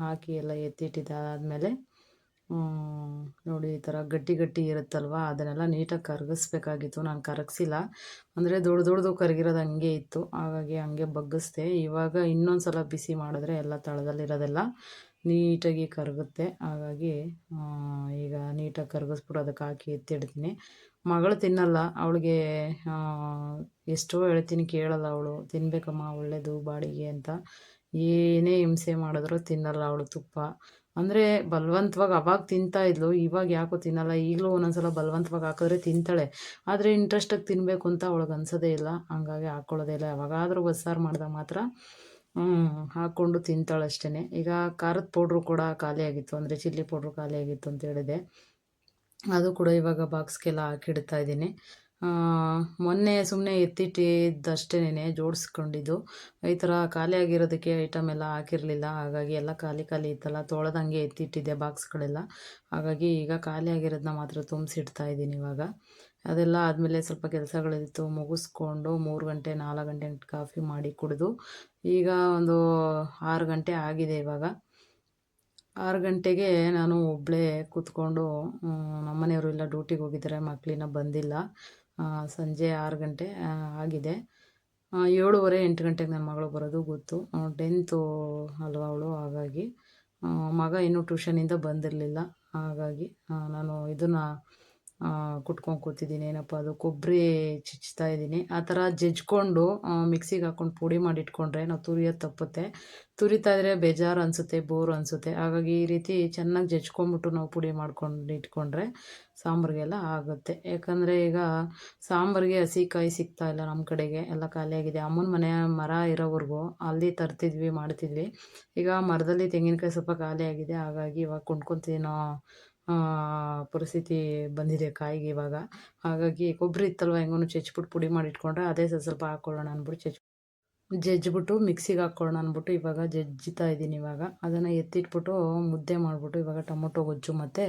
ಹಾಕಿ ಎಲ್ಲ ಎತ್ತಿಟ್ಟಿದ್ದಾದಮೇಲೆ ನೋಡಿ ಈ ಥರ ಗಟ್ಟಿ ಗಟ್ಟಿ ಇರುತ್ತಲ್ವ, ಅದನ್ನೆಲ್ಲ ನೀಟಾಗಿ ಕರಗಿಸ್ಬೇಕಾಗಿತ್ತು. ನಾನು ಕರಗಿಸಿಲ್ಲ. ಅಂದರೆ ದೊಡ್ಡ ದೊಡ್ಡದು ಕರಗಿರೋದು ಹಂಗೆ ಇತ್ತು. ಹಾಗಾಗಿ ಹಂಗೆ ಬಗ್ಗಿಸ್ದೆ. ಇವಾಗ ಇನ್ನೊಂದು ಸಲ ಬಿಸಿ ಮಾಡಿದ್ರೆ ಎಲ್ಲ ತಳದಲ್ಲಿರೋದೆಲ್ಲ ನೀಟಾಗಿ ಕರಗುತ್ತೆ. ಹಾಗಾಗಿ ಈಗ ನೀಟಾಗಿ ಕರಗಿಸ್ಬಿಟ್ಟು ಅದಕ್ಕೆ ಹಾಕಿ ಎತ್ತಿಡ್ತೀನಿ. ಮಗಳು ತಿನ್ನಲ್ಲ, ಅವಳಿಗೆ ಎಷ್ಟೋ ಹೇಳ್ತೀನಿ, ಕೇಳಲ್ಲ ಅವಳು. ತಿನ್ನಬೇಕಮ್ಮ ಒಳ್ಳೆಯದು ಬಾಡಿಗೆ ಅಂತ. ಏನೇ ಹಿಂಸೆ ಮಾಡಿದ್ರು ತಿನ್ನಲ್ಲ ಅವಳು ತುಪ್ಪ. ಅಂದರೆ ಬಲವಂತವಾಗಿ ಅವಾಗ ತಿಂತಾ ಇದ್ಲು, ಇವಾಗ ಯಾಕೋ ತಿನ್ನಲ್ಲ. ಈಗಲೂ ಒಂದೊಂದ್ಸಲ ಬಲವಂತವಾಗಿ ಹಾಕಿದ್ರೆ ತಿಂತಾಳೆ. ಆದರೆ ಇಂಟ್ರೆಸ್ಟಾಗಿ ತಿನ್ನಬೇಕು ಅಂತ ಅವಳಿಗೆ ಅನ್ಸೋದೇ ಇಲ್ಲ. ಹಂಗಾಗಿ ಹಾಕ್ಕೊಳ್ಳೋದೇ ಇಲ್ಲ. ಯಾವಾಗಾದರೂ ಬಸ್ಸಾರು ಮಾಡಿದಾಗ ಮಾತ್ರ ಹಾಕ್ಕೊಂಡು ತಿಂತಾಳೆ ಅಷ್ಟೇ ಈಗ ಖಾರದ ಪೌಡ್ರು ಕೂಡ ಖಾಲಿಯಾಗಿತ್ತು ಅಂದರೆ ಚಿಲ್ಲಿ ಪೌಡ್ರು ಖಾಲಿಯಾಗಿತ್ತು ಅಂತ ಹೇಳಿದೆ. ಅದು ಕೂಡ ಇವಾಗ ಬಾಕ್ಸ್ಗೆಲ್ಲ ಹಾಕಿಡ್ತಾ ಇದ್ದೀನಿ. ಮೊನ್ನೆ ಸುಮ್ಮನೆ ಎತ್ತಿಟ್ಟಿದ್ದಷ್ಟೇನೆ ಜೋಡಿಸ್ಕೊಂಡಿದ್ದು. ಈ ಥರ ಖಾಲಿಯಾಗಿರೋದಕ್ಕೆ ಐಟಮ್ ಎಲ್ಲ ಹಾಕಿರಲಿಲ್ಲ, ಹಾಗಾಗಿ ಎಲ್ಲ ಖಾಲಿ ಖಾಲಿ ಇತ್ತಲ್ಲ, ತೊಳೆದಂಗೆ ಎತ್ತಿಟ್ಟಿದ್ದೆ ಬಾಕ್ಸ್ಗಳೆಲ್ಲ. ಹಾಗಾಗಿ ಈಗ ಖಾಲಿಯಾಗಿರೋದನ್ನ ಮಾತ್ರ ತುಂಬಿಸಿಡ್ತಾ ಇದ್ದೀನಿ ಇವಾಗ. ಅದೆಲ್ಲ ಆದಮೇಲೆ ಸ್ವಲ್ಪ ಕೆಲಸಗಳಿತ್ತು ಮುಗಿಸ್ಕೊಂಡು ಮೂರು ಗಂಟೆ, ನಾಲ್ಕು ಗಂಟೆ ಕಾಫಿ ಮಾಡಿ ಕುಡಿದು, ಈಗ ಒಂದು ಆರು ಗಂಟೆ ಆಗಿದೆ ಇವಾಗ. ಆರು ಗಂಟೆಗೆ ನಾನು ಒಬ್ಬಳೇ ಕೂತ್ಕೊಂಡು ನಮ್ಮನೆಯವರು ಎಲ್ಲ ಡ್ಯೂಟಿಗೆ ಹೋಗಿದ್ದಾರೆ ಮಕ್ಕಳಿನ ಬಂದಿಲ್ಲ. ಸಂಜೆ ಆರು ಗಂಟೆ ಆಗಿದೆ. ಏಳುವರೆ, ಎಂಟು ಗಂಟೆಗೆ ನನ್ನ ಮಗಳು ಬರೋದು ಗೊತ್ತು. ಟೆಂತು ಅಲ್ವಾ ಅವಳು, ಹಾಗಾಗಿ. ಮಗ ಇನ್ನೂ ಟ್ಯೂಷನಿಂದ ಬಂದಿರಲಿಲ್ಲ, ಹಾಗಾಗಿ ನಾನು ಇದನ್ನು ಕುಟ್ಕೊಂಡು ಕೂತಿದ್ದೀನಿ ಏನಪ್ಪ ಅದು? ಕೊಬ್ಬರಿ ಚಿಚ್ತಾ ಇದ್ದೀನಿ ಆ ಥರ ಜಜ್ಕೊಂಡು ಮಿಕ್ಸಿಗೆ ಹಾಕ್ಕೊಂಡು ಪುಡಿ ಮಾಡಿ ಇಟ್ಕೊಂಡ್ರೆ ನಾವು ತುರಿಯೋದು ತಪ್ಪುತ್ತೆ. ತುರಿತಾ ಇದ್ರೆ ಬೇಜಾರು ಅನಿಸುತ್ತೆ, ಬೋರು ಅನಿಸುತ್ತೆ. ಹಾಗಾಗಿ ಈ ರೀತಿ ಚೆನ್ನಾಗಿ ಜಜ್ಕೊಂಬಿಟ್ಟು ನಾವು ಪುಡಿ ಮಾಡ್ಕೊಂಡು ಇಟ್ಕೊಂಡ್ರೆ ಸಾಂಬಾರಿಗೆಲ್ಲ ಆಗುತ್ತೆ. ಯಾಕಂದರೆ ಈಗ ಸಾಂಬಾರಿಗೆ ಹಸಿಕಾಯಿ ಸಿಗ್ತಾ ಇಲ್ಲ ನಮ್ಮ ಕಡೆಗೆ. ಎಲ್ಲ ಖಾಲಿಯಾಗಿದೆ. ಅಮ್ಮನ ಮನೆ ಮರ ಇರೋವರೆಗೂ ಅಲ್ಲಿ ತರ್ತಿದ್ವಿ, ಮಾಡ್ತಿದ್ವಿ. ಈಗ ಮರದಲ್ಲಿ ತೆಂಗಿನಕಾಯಿ ಸ್ವಲ್ಪ ಖಾಲಿಯಾಗಿದೆ. ಹಾಗಾಗಿ ಇವಾಗ ಕೊಂಡ್ಕೊತೀನೋ ಪರಿಸ್ಥಿತಿ ಬಂದಿದೆ ಕಾಯಿಗೆ ಇವಾಗ. ಹಾಗಾಗಿ ಕೊಬ್ಬರಿ ಇತ್ತಲ್ವ ಹೆಂಗೂ ಚೆಚ್ಬಿಟ್ಟು ಪುಡಿ ಮಾಡಿ ಇಟ್ಕೊಂಡ್ರೆ ಅದೇ ಸ್ವಲ್ಪ ಸ್ವಲ್ಪ ಹಾಕ್ಕೊಳ್ಳೋಣ ಅಂದ್ಬಿಟ್ಟು ಚೆಚ್, ಜಜ್ಜಿಬಿಟ್ಟು ಮಿಕ್ಸಿಗೆ ಹಾಕ್ಕೊಳ್ಳೋಣ ಅಂದ್ಬಿಟ್ಟು ಇವಾಗ ಜಜ್ಜಿತಾ ಇದ್ದೀನಿ ಇವಾಗ. ಅದನ್ನು ಎತ್ತಿಟ್ಬಿಟ್ಟು ಮುದ್ದೆ ಮಾಡಿಬಿಟ್ಟು ಇವಾಗ ಟೊಮೊಟೊ ಗೊಜ್ಜು ಮತ್ತು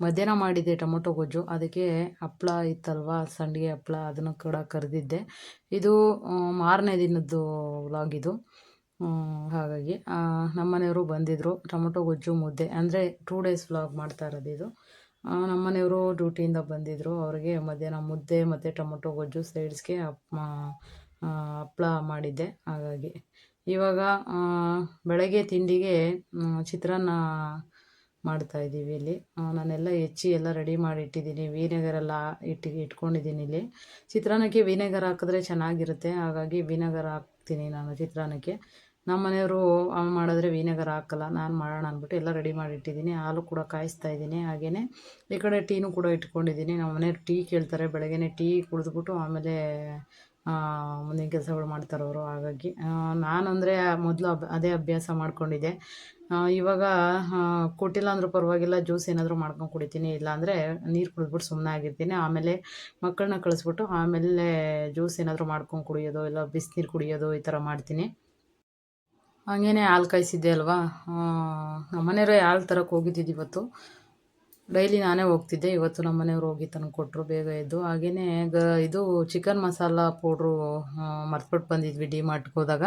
ಮಧ್ಯಾಹ್ನ ಮಾಡಿದ್ದೆ ಟೊಮೊಟೊ ಗೊಜ್ಜು. ಅದಕ್ಕೆ ಹಪ್ಳ ಇತ್ತಲ್ವ, ಸಂಡಿಗೆ ಹಪ್ಳ, ಅದನ್ನು ಕೂಡ ಕರೆದಿದ್ದೆ. ಇದು ಮಾರನೇ ದಿನದ್ದು ವ್ಲಾಗ್ ಹಾಗಾಗಿ ನಮ್ಮ ಮನೆಯವರು ಬಂದಿದ್ದರು ಟೊಮೊಟೊ ಗೊಜ್ಜು ಮುದ್ದೆ, ಅಂದರೆ ಟೂ ಡೇಸ್ ವ್ಲಾಗ್ ಮಾಡ್ತಾ ಇರೋದು ಇದು. ನಮ್ಮ ಮನೆಯವರು ಡ್ಯೂಟಿಯಿಂದ ಬಂದಿದ್ದರು ಅವರಿಗೆ ಮಧ್ಯಾಹ್ನ ಮುದ್ದೆ ಮತ್ತು ಟೊಮೊಟೊ ಗೊಜ್ಜು ಸೈಡ್ಸ್ಗೆ ಹಪ್ಳ ಮಾಡಿದ್ದೆ. ಹಾಗಾಗಿ, ಇವಾಗ ಬೆಳಗ್ಗೆ ತಿಂಡಿಗೆ ಚಿತ್ರಾನ್ನ ಮಾಡ್ತಾಯಿದ್ದೀವಿ ಇಲ್ಲಿ. ನಾನೆಲ್ಲ ಹೆಚ್ಚಿ ಎಲ್ಲ ರೆಡಿ ಮಾಡಿ ಇಟ್ಟಿದ್ದೀನಿ ವಿನೆಗರ್ ಎಲ್ಲ ಇಟ್ಟು, ಇಟ್ಕೊಂಡಿದ್ದೀನಿ ಇಲ್ಲಿ. ಚಿತ್ರಾನ್ನಕ್ಕೆ ವಿನೆಗರ್ ಹಾಕಿದ್ರೆ ಚೆನ್ನಾಗಿರುತ್ತೆ. ಹಾಗಾಗಿ ವೀನೆಗರ್ ಹಾಕ್ತೀನಿ ನಾನು ಚಿತ್ರಾನ್ನಕ್ಕೆ. ನಮ್ಮ ಮನೆಯವರು ಮಾಡಿದ್ರೆ ವಿನೆಗರ್ ಹಾಕಲ್ಲ, ನಾನು ಮಾಡೋಣ ಅಂದ್ಬಿಟ್ಟು ಎಲ್ಲ ರೆಡಿ ಮಾಡಿ ಇಟ್ಟಿದ್ದೀನಿ. ಹಾಲು ಕೂಡ ಕಾಯಿಸ್ತಾ ಇದ್ದೀನಿ ಹಾಗೆಯೇ ಈ ಕಡೆ ಟೀನೂ ಕೂಡ ಇಟ್ಕೊಂಡಿದ್ದೀನಿ. ನಮ್ಮ ಮನೆಯವ್ರು ಟೀ ಕೇಳ್ತಾರೆ ಬೆಳಗ್ಗೆ ಟೀ ಕುಡಿದ್ಬಿಟ್ಟು ಆಮೇಲೆ ಮುಂದಿನ ಕೆಲಸಗಳು ಮಾಡ್ತಾರವರು. ಹಾಗಾಗಿ ನಾನಂದರೆ ಮೊದಲು ಅಬ್ ಅದೇ ಅಭ್ಯಾಸ ಮಾಡಿಕೊಂಡಿದ್ದೆ. ಇವಾಗ ಕೊಟ್ಟಿಲ್ಲ ಅಂದರೂ ಪರವಾಗಿಲ್ಲ, ಜ್ಯೂಸ್ ಏನಾದರೂ ಮಾಡ್ಕೊಂಡು ಕುಡಿತೀನಿ. ಇಲ್ಲಾಂದರೆ ನೀರು ಕುಡಿದ್ಬಿಟ್ಟು ಸುಮ್ಮನೆ ಆಗಿರ್ತೀನಿ. ಆಮೇಲೆ ಮಕ್ಕಳನ್ನ ಕಳಿಸ್ಬಿಟ್ಟು ಆಮೇಲೆ ಜ್ಯೂಸ್ ಏನಾದರೂ ಮಾಡ್ಕೊಂಡು ಕುಡಿಯೋದು, ಇಲ್ಲ ಬಿಸಿನೀರು ಕುಡಿಯೋದು ಈ ಥರ ಮಾಡ್ತೀನಿ. ಹಂಗೇನೆ ಹಾಲು ಕಾಯಿಸಿದ್ದೆ ಅಲ್ವಾ? ನಮ್ಮ ಮನೆಯವರೇ ಹಾಲು ತರಕ್ಕೆ ಹೋಗಿದ್ದಿದ್ದು ಇವತ್ತು. ಡೈಲಿ ನಾನೇ ಹೋಗ್ತಿದ್ದೆ. ಇವತ್ತು ನಮ್ಮ ಮನೆಯವ್ರು ಹೋಗಿ ತಂದು ಕೊಟ್ಟರು ಬೇಗ ಎದ್ದು. ಹಾಗೆಯೇ ಗ ಇದು ಚಿಕನ್ ಮಸಾಲ ಪೌಡ್ರು ಮರ್ತ್ಬಿಟ್ಟು ಬಂದಿದ್ವಿ ಡಿ ಮಾರ್ಟ್ಗೆ ಹೋದಾಗ.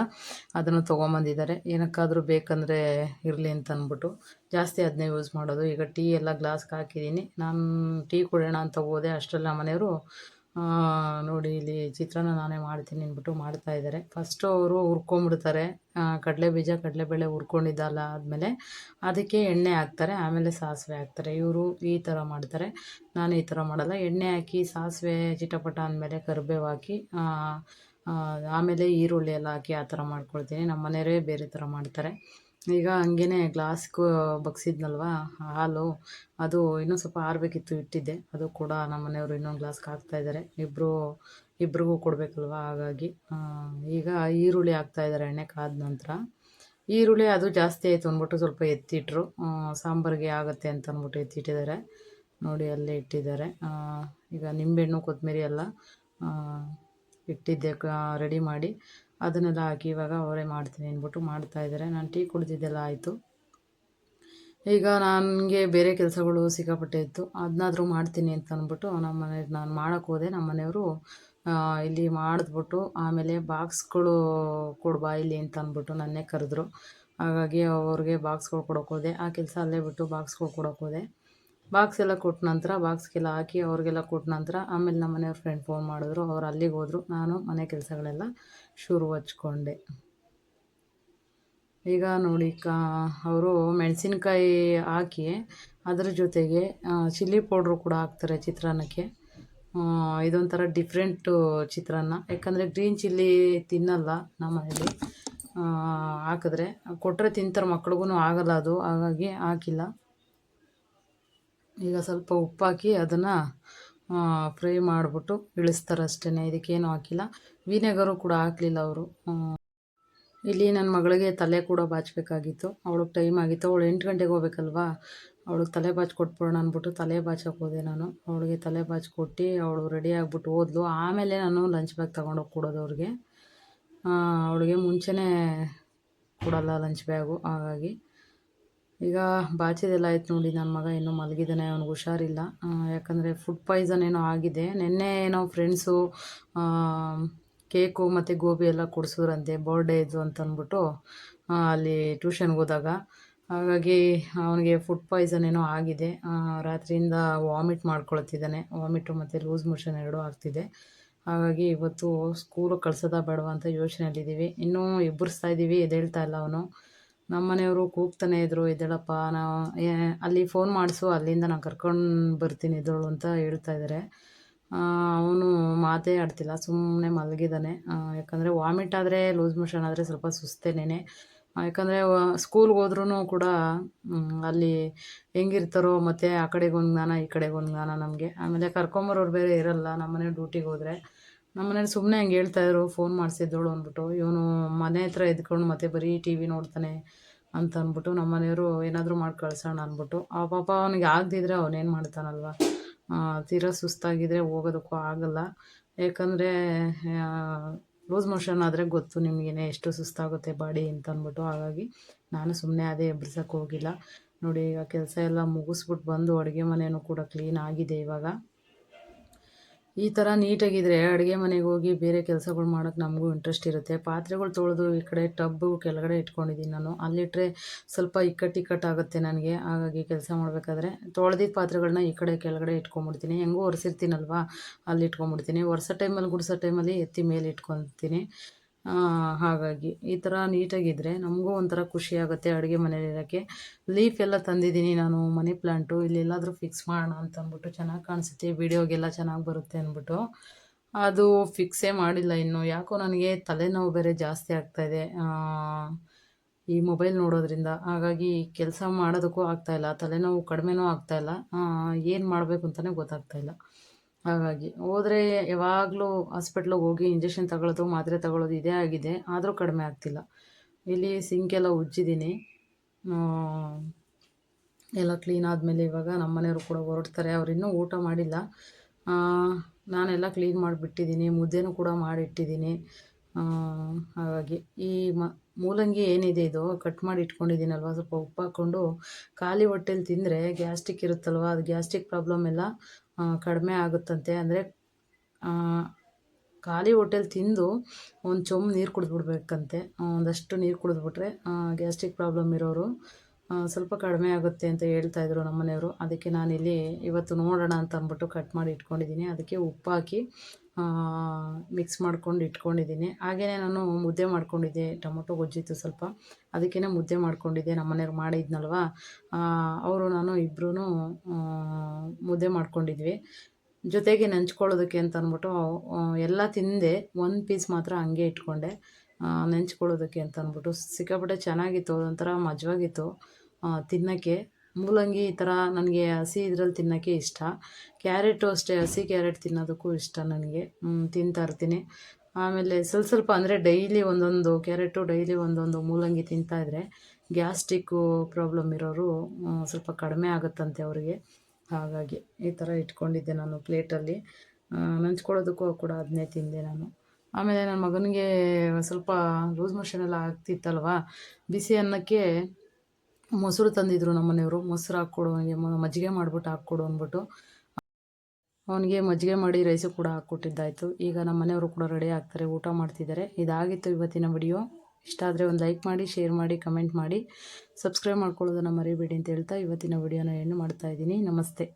ಅದನ್ನು ತೊಗೊಂಬಂದಿದ್ದಾರೆ. ಏನಕ್ಕಾದರೂ ಬೇಕಂದರೆ ಇರಲಿ ಅಂತ ಅಂದ್ಬಿಟ್ಟು ಜಾಸ್ತಿ ಅದನ್ನೇ ಯೂಸ್ ಮಾಡೋದು. ಈಗ ಟೀ ಎಲ್ಲ ಗ್ಲಾಸ್ಗೆ ಹಾಕಿದ್ದೀನಿ. ನಾನು ಟೀ ಕುಡಿಯೋಣ ಅಂತ ಹೋದೆ. ಅಷ್ಟರಲ್ಲಿ ಮನೆಯವರು ನೋಡಿ ಇಲ್ಲಿ ಚಿತ್ರಾನ್ನ ನಾನೇ ಮಾಡ್ತೀನಿ ಅಂದ್ಬಿಟ್ಟು ಮಾಡ್ತಾ ಇದ್ದಾರೆ. ಫಸ್ಟು ಅವರು ಹುರ್ಕೊಂಬಿಡ್ತಾರೆ ಕಡಲೆ ಬೀಜ ಕಡಲೆಬೇಳೆ ಹುರ್ಕೊಂಡಿದ್ದಲ್ಲ ಆದಮೇಲೆ ಅದಕ್ಕೆ ಎಣ್ಣೆ ಹಾಕ್ತಾರೆ. ಆಮೇಲೆ ಸಾಸಿವೆ ಹಾಕ್ತಾರೆ. ಇವರು ಈ ಥರ ಮಾಡ್ತಾರೆ. ನಾನು ಈ ಥರ ಮಾಡಲ್ಲ. ಎಣ್ಣೆ ಹಾಕಿ ಸಾಸಿವೆ ಚಿಟಪಟ ಅಂದಮೇಲೆ ಕರಿಬೇವು ಹಾಕಿ ಆಮೇಲೆ ಈರುಳ್ಳಿ ಎಲ್ಲ ಹಾಕಿ ಆ ಥರ ಮಾಡ್ಕೊಳ್ತೀನಿ. ನಮ್ಮ ಮನೆಯವರೇ ಬೇರೆ ಥರ ಮಾಡ್ತಾರೆ. ಈಗ ಹಂಗೇ ಗ್ಲಾಸ್ಗೂ ಬಗ್ಸಿದ್ನಲ್ವ? ಹಾಲು. ಅದು ಇನ್ನೂ ಸ್ವಲ್ಪ ಆರಬೇಕಿತ್ತು, ಇಟ್ಟಿದ್ದೆ. ಅದು ಕೂಡ ನಮ್ಮ ಮನೆಯವರು ಇನ್ನೊಂದು ಗ್ಲಾಸ್ಗೆ ಹಾಕ್ತಾಯಿದ್ದಾರೆ ಇಬ್ಬರು ಇಬ್ರಿಗೂ ಕೊಡಬೇಕಲ್ವ ಹಾಗಾಗಿ. ಈಗ ಈರುಳ್ಳಿ ಹಾಕ್ತಾಯಿದ್ದಾರೆ ಎಣ್ಣೆ ಕಾದ ನಂತರ. ಈರುಳ್ಳಿ ಅದು ಜಾಸ್ತಿ ಆಯಿತು ಅಂದ್ಬಿಟ್ಟು ಸ್ವಲ್ಪ ಎತ್ತಿಟ್ರು. ಸಾಂಬಾರಿಗೆ ಆಗುತ್ತೆ ಅಂತ ಅಂದ್ಬಿಟ್ಟು ಎತ್ತಿಟ್ಟಿದ್ದಾರೆ ನೋಡಿ, ಅಲ್ಲೇ ಇಟ್ಟಿದ್ದಾರೆ. ಈಗ ನಿಂಬೆಹಣ್ಣು ಕೊತ್ತಂಬರಿ ಎಲ್ಲ ಇಟ್ಟಿದ್ದೆ ರೆಡಿ ಮಾಡಿ. ಅದನ್ನೆಲ್ಲ ಹಾಕಿ ಇವಾಗ ಅವರೇ ಮಾಡ್ತೀನಿ ಅಂದ್ಬಿಟ್ಟು ಮಾಡ್ತಾಯಿದ್ದಾರೆ ನಾನು ಟೀ ಕುಡಿದಿದ್ದೆಲ್ಲ ಆಯಿತು. ಈಗ ನನಗೆ ಬೇರೆ ಕೆಲಸಗಳು ಸಿಕ್ಕಾಪಟ್ಟೆ ಇತ್ತು. ಅದನ್ನಾದರೂ ಮಾಡ್ತೀನಿ ಅಂತ ಅಂದ್ಬಿಟ್ಟು ನಮ್ಮ ಮನೆ, ನಾನು ಮಾಡೋಕ್ಕೆ ಹೋದೆ. ನಮ್ಮ ಮನೆಯವರು ಇಲ್ಲಿ ಮಾಡಿದ್ಬಿಟ್ಟು ಆಮೇಲೆ ಬಾಕ್ಸ್ಗಳು ಕೊಡ್ಬಾ ಇಲ್ಲಿ ಅಂತ ಅಂದ್ಬಿಟ್ಟು ನನ್ನೇ ಕರೆದ್ರು. ಹಾಗಾಗಿ ಅವ್ರಿಗೆ ಬಾಕ್ಸ್ಗಳು ಕೊಡೋಕೆ ಹೋದೆ. ಆ ಕೆಲಸ ಅಲ್ಲೇ ಬಿಟ್ಟು ಬಾಕ್ಸ್ಗಳು ಕೊಡೋಕೆ ಹೋದೆ. ಬಾಕ್ಸ್ ಎಲ್ಲ ಕೊಟ್ಟ ನಂತರ, ಬಾಕ್ಸ್ಗೆಲ್ಲ ಹಾಕಿ ಅವ್ರಿಗೆಲ್ಲ ಕೊಟ್ಟ ನಂತರ ಆಮೇಲೆ ನಮ್ಮ ಮನೆಯವ್ರ ಫ್ರೆಂಡ್ ಫೋನ್ ಮಾಡಿದ್ರು. ಅವ್ರು ಅಲ್ಲಿಗೆ ಹೋದರು. ನಾನು ಮನೆ ಕೆಲಸಗಳೆಲ್ಲ ಶುರು ಹಚ್ಕೊಂಡೆ ಈಗ ನೋಡಿ ಕಾ, ಅವರು ಮೆಣಸಿನ್ಕಾಯಿ ಹಾಕಿ ಅದ್ರ ಜೊತೆಗೆ ಚಿಲ್ಲಿ ಪೌಡ್ರು ಕೂಡ ಹಾಕ್ತಾರೆ ಚಿತ್ರಾನ್ನಕ್ಕೆ. ಇದೊಂಥರ ಡಿಫ್ರೆಂಟು ಚಿತ್ರಾನ್ನ. ಯಾಕಂದರೆ ಗ್ರೀನ್ ಚಿಲ್ಲಿ ತಿನ್ನಲ್ಲ ನಮ್ಮ ಮನೇಲಿ. ಹಾಕಿದ್ರೆ ಕೊಟ್ಟರೆ ತಿಂತಾರೆ ಮಕ್ಳಿಗೂ ಆಗಲ್ಲ ಅದು, ಹಾಗಾಗಿ ಹಾಕಿಲ್ಲ. ಈಗ ಸ್ವಲ್ಪ ಉಪ್ಪು ಹಾಕಿ ಅದನ್ನು ಫ್ರೈ ಮಾಡಿಬಿಟ್ಟು ಇಳಿಸ್ತಾರೆ ಅಷ್ಟೇ ಇದಕ್ಕೇನು ಹಾಕಿಲ್ಲ. ವಿನೆಗರು ಕೂಡ ಹಾಕಲಿಲ್ಲ ಅವರು. ಇಲ್ಲಿ ನನ್ನ ಮಗಳಿಗೆ ತಲೆ ಕೂಡ ಬಾಚಬೇಕಾಗಿತ್ತು. ಅವಳಿಗೆ ಟೈಮ್ ಆಗಿತ್ತು. ಅವಳು ಎಂಟು ಗಂಟೆಗೆ ಹೋಗ್ಬೇಕಲ್ವಾ? ಅವಳಿಗೆ ತಲೆ ಬಾಚಿ ಕೊಟ್ಬಿಡೋಣ ಅಂದ್ಬಿಟ್ಟು ತಲೆ ಬಾಚಕ್ಕೆ ಹೋದೆ ನಾನು. ಅವಳಿಗೆ ತಲೆ ಬಾಚಿ ಕೊಟ್ಟು ಅವಳು ರೆಡಿ ಆಗಿಬಿಟ್ಟು ಹೋದ್ಲು ಆಮೇಲೆ ನಾನು ಲಂಚ್ ಬ್ಯಾಗ್ ತೊಗೊಂಡೋಗಿ ಕೊಡೋದು ಅವ್ರಿಗೆ. ಅವಳಿಗೆ ಮುಂಚೆನೇ ಕೊಡಲ್ಲ ಲಂಚ್ ಬ್ಯಾಗು ಹಾಗಾಗಿ ಈಗ ಬಾಚಿದೆಲ್ಲ ಆಯ್ತು ನೋಡಿ ನನ್ನ ಮಗ. ಇನ್ನೂ ಮಲಗಿದ್ದಾನೆ. ಅವ್ನಿಗೆ ಹುಷಾರಿಲ್ಲ. ಯಾಕಂದರೆ ಫುಡ್ ಪಾಯ್ಸನ್ ಏನೋ ಆಗಿದೆ. ನಿನ್ನೆ ಏನೋ ಫ್ರೆಂಡ್ಸು ಕೇಕು ಮತ್ತು ಗೋಬಿ ಎಲ್ಲ ಕೊಡಿಸಿದ್ರಂತೆ ಬರ್ಡೇ ಇದು ಅಂತ ಅಂದ್ಬಿಟ್ಟು ಅಲ್ಲಿ ಟ್ಯೂಷನ್ಗೆ ಹೋದಾಗ. ಹಾಗಾಗಿ ಅವನಿಗೆ ಫುಡ್ ಪಾಯ್ಸನ್ ಏನೋ ಆಗಿದೆ. ರಾತ್ರಿಯಿಂದ ವಾಮಿಟ್ ಮಾಡ್ಕೊಳ್ತಿದ್ದಾನೆ. ವಾಮಿಟು ಮತ್ತು ಲೂಸ್ ಮೋಷನ್ ಎರಡೂ ಆಗ್ತಿದೆ. ಹಾಗಾಗಿ ಇವತ್ತು ಸ್ಕೂಲು ಕಳ್ಸೋದಾ ಬೇಡವಾ ಅಂತ ಯೋಚನೆಯಲ್ಲಿದ್ದೀವಿ. ಇನ್ನೂ ಎಬ್ಬರಿಸ್ತಾ ಇದ್ದೀವಿ ಎದ್ದೇಳ್ತಾ ಇಲ್ಲ ಅವನು. ನಮ್ಮ ಮನೆಯವರು ಕೂಗ್ತಾನೆ ಇದ್ರು, ಎದ್ದೇಳಪ್ಪ ನಾವು ಅಲ್ಲಿ ಫೋನ್ ಮಾಡಿಸು, ಅಲ್ಲಿಂದ ನಾನು ಕರ್ಕೊಂಡು ಬರ್ತೀನಿ ಇದ್ರು ಅಂತ ಹೇಳ್ತಾ ಇದ್ದಾರೆ ಅವನು ಮಾತೇ ಆಡ್ತಿಲ್ಲ ಸುಮ್ಮನೆ ಮಲಗಿದ್ದಾನೆ ಯಾಕಂದರೆ ವಾಮಿಟ್ ಆದರೆ ಲೂಸ್ ಮೋಷನ್ ಆದರೆ ಸ್ವಲ್ಪ ಸುಸ್ತೇನೆ ಯಾಕಂದರೆ ಸ್ಕೂಲ್ಗೆ ಹೋದ್ರೂ ಕೂಡ ಅಲ್ಲಿ ಹೆಂಗಿರ್ತಾರೋ ಮತ್ತು ಆ ಕಡೆಗೆ ಒಂದು ಜ್ಞಾನ, ಈ ಕಡೆಗೆ ಒಂದು ಜ್ಞಾನ ನಮಗೆ. ಆಮೇಲೆ ಕರ್ಕೊಂಬರೋರು ಬೇರೆ ಇರಲ್ಲ ನಮ್ಮನೆ ಡ್ಯೂಟಿಗೆ ಹೋದರೆ. ನಮ್ಮನೇಲಿ ಸುಮ್ಮನೆ ಹಂಗೆ ಹೇಳ್ತಾಯಿದ್ರು ಫೋನ್ ಮಾಡಿಸಿದ್ದೋಳು ಅಂದ್ಬಿಟ್ಟು, ಇವನು ಮನೆ ಹತ್ರ ಎದ್ಕೊಂಡು ಮತ್ತೆ ಬರೀ ಟಿ ವಿ ನೋಡ್ತಾನೆ ಅಂತ ಅಂದ್ಬಿಟ್ಟು ನಮ್ಮ ಮನೆಯವರು ಏನಾದರೂ ಮಾಡಿ ಕಳ್ಸೋಣ ಅಂದ್ಬಿಟ್ಟು. ಆ ಪಾಪ ಅವನಿಗೆ ಆಗದಿದ್ರೆ ಅವನೇನು ಮಾಡ್ತಾನಲ್ವ? ತೀರಾ ಸುಸ್ತಾಗಿದ್ದರೆ ಹೋಗೋದಕ್ಕೂ ಆಗಲ್ಲ. ಯಾಕಂದರೆ ಲೂಸ್ ಮೋಷನ್ ಆದರೆ ಗೊತ್ತು ನಿಮಗೇನೆ ಎಷ್ಟು ಸುಸ್ತಾಗುತ್ತೆ ಬಾಡಿ ಅಂತ ಅಂದ್ಬಿಟ್ಟು. ಹಾಗಾಗಿ ನಾನು ಸುಮ್ಮನೆ ಅದೇ ಎಬ್ಬಿಸೋಕೆ ಹೋಗಿಲ್ಲ. ನೋಡಿ, ಈಗ ಕೆಲಸ ಎಲ್ಲ ಮುಗಿಸ್ಬಿಟ್ಟು ಬಂದು ಅಡುಗೆ ಮನೆಯೂ ಕೂಡ ಕ್ಲೀನ್ ಆಗಿದೆ ಇವಾಗ. ಈ ಥರ ನೀಟಾಗಿದ್ದರೆ ಅಡುಗೆ ಮನೆಗೆ ಹೋಗಿ ಬೇರೆ ಕೆಲಸಗಳು ಮಾಡೋಕ್ಕೆ ನಮಗೂ ಇಂಟ್ರೆಸ್ಟ್ ಇರುತ್ತೆ. ಪಾತ್ರೆಗಳು ತೊಳೆದು ಈ ಕಡೆ ಟಬ್ಬು ಕೆಳಗಡೆ ಇಟ್ಕೊಂಡಿದ್ದೀನಿ ನಾನು. ಅಲ್ಲಿಟ್ಟರೆ ಸ್ವಲ್ಪ ಇಕ್ಕಟ್ಟು ಇಕ್ಕಟ್ಟಾಗುತ್ತೆ ನನಗೆ. ಹಾಗಾಗಿ ಕೆಲಸ ಮಾಡಬೇಕಾದ್ರೆ ತೊಳೆದಿದ್ದ ಪಾತ್ರೆಗಳನ್ನ ಈ ಕಡೆ ಕೆಳಗಡೆ ಇಟ್ಕೊಂಬಿಡ್ತೀನಿ ಹೆಂಗೂ ಒರೆಸಿರ್ತೀನಲ್ವಾ, ಅಲ್ಲಿ ಇಟ್ಕೊಂಬಿಡ್ತೀನಿ ಒರೆಸೋ ಟೈಮಲ್ಲಿ ಗುಡಿಸೋ ಟೈಮಲ್ಲಿ ಎತ್ತಿ ಮೇಲೆ ಇಟ್ಕೊತೀನಿ. ಹಾಗಾಗಿ ಈ ಥರ ನೀಟಾಗಿದ್ದರೆ ನಮಗೂ ಒಂಥರ ಖುಷಿ ಆಗುತ್ತೆ ಅಡುಗೆ ಮನೇಲಿರೋಕ್ಕೆ ಲೀಫ್ ಎಲ್ಲ ತಂದಿದ್ದೀನಿ ನಾನು, ಮನಿ ಪ್ಲ್ಯಾಂಟು ಇಲ್ಲೆಲ್ಲಾದರೂ ಫಿಕ್ಸ್ ಮಾಡೋಣ ಅಂತ ಅಂದ್ಬಿಟ್ಟು ಚೆನ್ನಾಗಿ ಕಾಣಿಸುತ್ತೆ ವಿಡಿಯೋಗೆಲ್ಲ ಚೆನ್ನಾಗಿ ಬರುತ್ತೆ ಅಂದ್ಬಿಟ್ಟು. ಅದು ಫಿಕ್ಸೇ ಮಾಡಿಲ್ಲ ಇನ್ನು. ಯಾಕೋ ನನಗೆ ತಲೆನೋವು ಬೇರೆ ಜಾಸ್ತಿ ಆಗ್ತಾಯಿದೆ ಈ ಮೊಬೈಲ್ ನೋಡೋದ್ರಿಂದ. ಹಾಗಾಗಿ ಕೆಲಸ ಮಾಡೋದಕ್ಕೂ ಆಗ್ತಾಯಿಲ್ಲ ತಲೆನೋವು ಕಡಿಮೆನೂ ಆಗ್ತಾಯಿಲ್ಲ ಏನು ಮಾಡಬೇಕು ಅಂತಲೇ ಗೊತ್ತಾಗ್ತಾಯಿಲ್ಲ ಹಾಗಾಗಿ ಹೋದರೆ ಯಾವಾಗಲೂ ಹಾಸ್ಪಿಟ್ಲಿಗೆ ಹೋಗಿ ಇಂಜೆಕ್ಷನ್ ತಗೊಳ್ಳೋದು ಮಾತ್ರೆ ತಗೊಳ್ಳೋದು ಇದೇ ಆಗಿದೆ. ಆದರೂ ಕಡಿಮೆ ಆಗ್ತಿಲ್ಲ. ಇಲ್ಲಿ ಸಿಂಕೆಲ್ಲ ಉಜ್ಜಿದ್ದೀನಿ ಆ, ಎಲ್ಲ ಕ್ಲೀನ್ ಆದಮೇಲೆ ಇವಾಗ ನಮ್ಮ ಮನೆಯವರು ಕೂಡ ಹೊರಡ್ತಾರೆ. ಅವ್ರು ಇನ್ನೂ ಊಟ ಮಾಡಿಲ್ಲ. ನಾನೆಲ್ಲ ಕ್ಲೀನ್ ಮಾಡಿಬಿಟ್ಟಿದ್ದೀನಿ ಮುದ್ದೆನೂ ಕೂಡ ಮಾಡಿಟ್ಟಿದ್ದೀನಿ ಹಾಗಾಗಿ ಈ ಮ ಮೂಲಂಗಿ ಏನಿದೆ ಇದು? ಕಟ್ ಮಾಡಿ ಇಟ್ಕೊಂಡಿದ್ದೀನಲ್ವ? ಸ್ವಲ್ಪ ಉಪ್ಪು ಹಾಕ್ಕೊಂಡು ಖಾಲಿ ಹೊಟ್ಟೆಲಿ ತಿಂದರೆ ಗ್ಯಾಸ್ಟಿಕ್ ಇರುತ್ತಲ್ವ? ಅದು ಗ್ಯಾಸ್ಟಿಕ್ ಪ್ರಾಬ್ಲಮ್ ಎಲ್ಲ ಕಡಿಮೆ ಆಗುತ್ತಂತೆ. ಅಂದರೆ ಖಾಲಿ ಹೊಟ್ಟೆಲಿ ತಿಂದು ಒಂದು ಚೊಂಬು ನೀರು ಕುಡಿದ್ಬಿಡ್ಬೇಕಂತೆ. ಒಂದಷ್ಟು ನೀರು ಕುಡಿದ್ಬಿಟ್ರೆ ಗ್ಯಾಸ್ಟ್ರಿಕ್ ಪ್ರಾಬ್ಲಮ್ ಇರೋರು ಸ್ವಲ್ಪ ಕಡಿಮೆ ಆಗುತ್ತೆ ಅಂತ ಹೇಳ್ತಾ ಇದ್ರು ಮನೆಯವರು ಅದಕ್ಕೆ ನಾನಿಲ್ಲಿ ಇವತ್ತು ನೋಡೋಣ ಅಂತ ಅಂದ್ಬಿಟ್ಟು ಕಟ್ ಮಾಡಿ ಇಟ್ಕೊಂಡಿದ್ದೀನಿ. ಅದಕ್ಕೆ ಉಪ್ಪು ಹಾಕಿ ಮಿಕ್ಸ್ ಮಾಡ್ಕೊಂಡು ಇಟ್ಕೊಂಡಿದ್ದೀನಿ. ಹಾಗೆಯೇ ನಾನು ಮುದ್ದೆ ಮಾಡ್ಕೊಂಡಿದ್ದೆ, ಟೊಮೊಟೊ ಗೊಜ್ಜಿತ್ತು ಸ್ವಲ್ಪ. ಅದಕ್ಕೇ ಮುದ್ದೆ ಮಾಡ್ಕೊಂಡಿದ್ದೆ, ನಮ್ಮ ಮನೆಯವ್ರು ಮಾಡಿದ್ನಲ್ವ? ಅವರು ನಾನು ಇಬ್ಬರೂ ಮುದ್ದೆ ಮಾಡ್ಕೊಂಡಿದ್ವಿ. ಜೊತೆಗೆ ನೆಂಚ್ಕೊಳ್ಳೋದಕ್ಕೆ ಅಂತ ಅಂದ್ಬಿಟ್ಟು ಎಲ್ಲ ತಿಂದೆ. ಒಂದು ಪೀಸ್ ಮಾತ್ರ ಹಂಗೆ ಇಟ್ಕೊಂಡೆ. ನೆಂಚ್ಕೊಳ್ಳೋದಕ್ಕೆ ಅಂತ ಅಂದ್ಬಿಟ್ಟು. ಸಿಕ್ಕಾಪಟ್ಟೆ ಚೆನ್ನಾಗಿತ್ತು ಅದೊಂಥರ ಮಜವಾಗಿತ್ತು ತಿನ್ನೋಕ್ಕೆ. ಮೂಲಂಗಿ ಈ ಥರ ನನಗೆ ಹಸಿ ಇದ್ರಲ್ಲಿ ತಿನ್ನೋಕ್ಕೆ ಇಷ್ಟ. ಕ್ಯಾರೆಟು ಅಷ್ಟೇ, ಹಸಿ ಕ್ಯಾರೆಟ್ ತಿನ್ನೋದಕ್ಕೂ ಇಷ್ಟ ನನಗೆ. ತಿಂತಾ ಇರ್ತೀನಿ. ಆಮೇಲೆ ಸ್ವಲ್ಪ ಸ್ವಲ್ಪ ಅಂದರೆ ಡೈಲಿ ಒಂದೊಂದು ಕ್ಯಾರೆಟು, ಡೈಲಿ ಒಂದೊಂದು ಮೂಲಂಗಿ ತಿಂತಾಯಿದ್ರೆ ಗ್ಯಾಸ್ಟಿಕ್ಕು ಪ್ರಾಬ್ಲಮ್ ಇರೋರು ಸ್ವಲ್ಪ ಕಡಿಮೆ ಆಗುತ್ತಂತೆ ಅವರಿಗೆ. ಹಾಗಾಗಿ ಈ ಥರ ಇಟ್ಕೊಂಡಿದ್ದೆ ನಾನು ಪ್ಲೇಟಲ್ಲಿ. ನಂಚ್ಕೊಳ್ಳೋದಕ್ಕೂ ಕೂಡ ಅದನ್ನೇ ತಿಂದೆ ನಾನು. ಆಮೇಲೆ ನನ್ನ ಮಗನಿಗೆ ಸ್ವಲ್ಪ ಲೂಸ್ ಮೋಷನ್ ಎಲ್ಲ ಆಗ್ತಿತ್ತಲ್ವ? ಬಿಸಿ ಅನ್ನಕ್ಕೆ ಮೊಸರು ತಂದಿದ್ರು ನಮ್ಮ ಮನೆಯವರು ಮೊಸರು ಹಾಕ್ಕೊಡು, ಅವನಿಗೆ ಮಜ್ಜಿಗೆ ಮಾಡಿಬಿಟ್ಟು ಹಾಕ್ಕೊಡು ಅಂದ್ಬಿಟ್ಟು. ಅವನಿಗೆ ಮಜ್ಜಿಗೆ ಮಾಡಿ ರೈಸು ಕೂಡ ಹಾಕ್ಕೊಟ್ಟಿದ್ದಾಯಿತು. ಈಗ ನಮ್ಮ ಮನೆಯವರು ಕೂಡ ರೆಡಿ ಆಗ್ತಾರೆ, ಊಟ ಮಾಡ್ತಿದ್ದಾರೆ. ಇದಾಗಿತ್ತು ಇವತ್ತಿನ ವಿಡಿಯೋ ಇಷ್ಟ ಆದರೆ ಒಂದು ಲೈಕ್ ಮಾಡಿ ಶೇರ್ ಮಾಡಿ ಕಮೆಂಟ್ ಮಾಡಿ. ಸಬ್ಸ್ಕ್ರೈಬ್ ಮಾಡ್ಕೊಳ್ಳೋದನ್ನು ಮರಿಬೇಡಿ ಅಂತ ಹೇಳ್ತಾ ಇವತ್ತಿನ ವಿಡಿಯೋನ ಏನು ಮಾಡ್ತಾ ಇದ್ದೀನಿ. ನಮಸ್ತೆ.